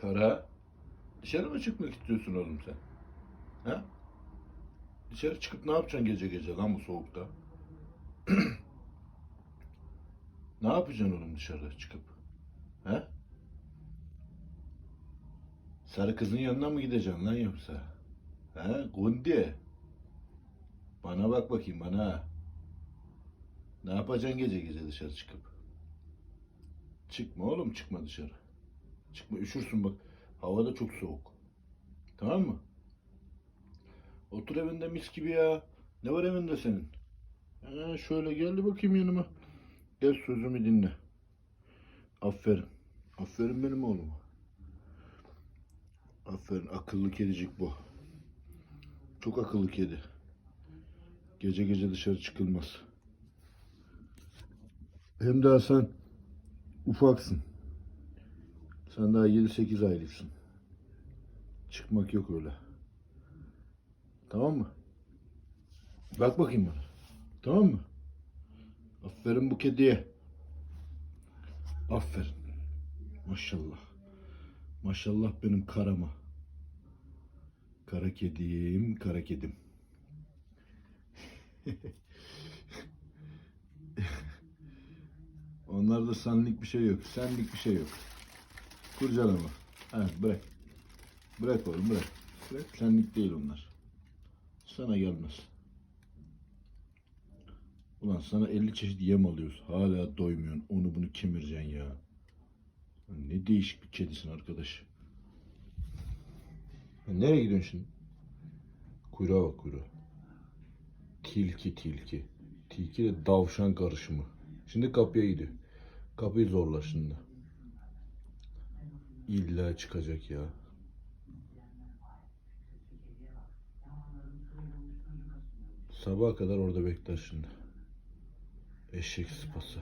Kara. Dışarı mı çıkmak istiyorsun oğlum sen? He? Dışarı çıkıp ne yapacaksın gece gece lan bu soğukta? ne yapacaksın oğlum dışarı çıkıp? He? Sarı kızın yanına mı gideceksin lan yoksa? He? Gundi. Bana bak bakayım bana. Ne yapacaksın gece gece dışarı çıkıp? Çıkma oğlum çıkma dışarı. Çıkma üşürsün bak. Hava da çok soğuk. Tamam mı? Otur evinde mis gibi ya. Ne var evinde senin? Ha, şöyle geldi bakayım yanıma. Gel sözümü dinle. Aferin. Aferin benim oğluma. Aferin akıllı kedicik bu. Çok akıllı kedi. Gece gece dışarı çıkılmaz. Hem daha sen ufaksın. Sen daha 7-8 aylıksın. Çıkmak yok öyle. Tamam mı? Bak bakayım bana. Tamam mı? Aferin bu kediye. Aferin. Maşallah. Maşallah benim karama. Kara kedim, kara kedim. Onlarda senlik bir şey yok. Senlik bir şey yok. Kurcalama. Evet bırak. Bırak oğlum bırak. Bırak senlik değil onlar. Sana gelmez. Ulan sana 50 çeşit yem alıyoruz. Hala doymuyorsun. Onu bunu kemireceksin ya. Ne değişik bir kedisin arkadaş. Ya nereye gidiyorsun şimdi? Kuyruğa bak kuyruğa. Tilki tilki. Tilki de davşan karışımı. Şimdi kapıya gidiyor. Kapıyı zorla şimdi. İlla çıkacak ya. Sabaha kadar orada bekler şimdi. Eşek sıpası.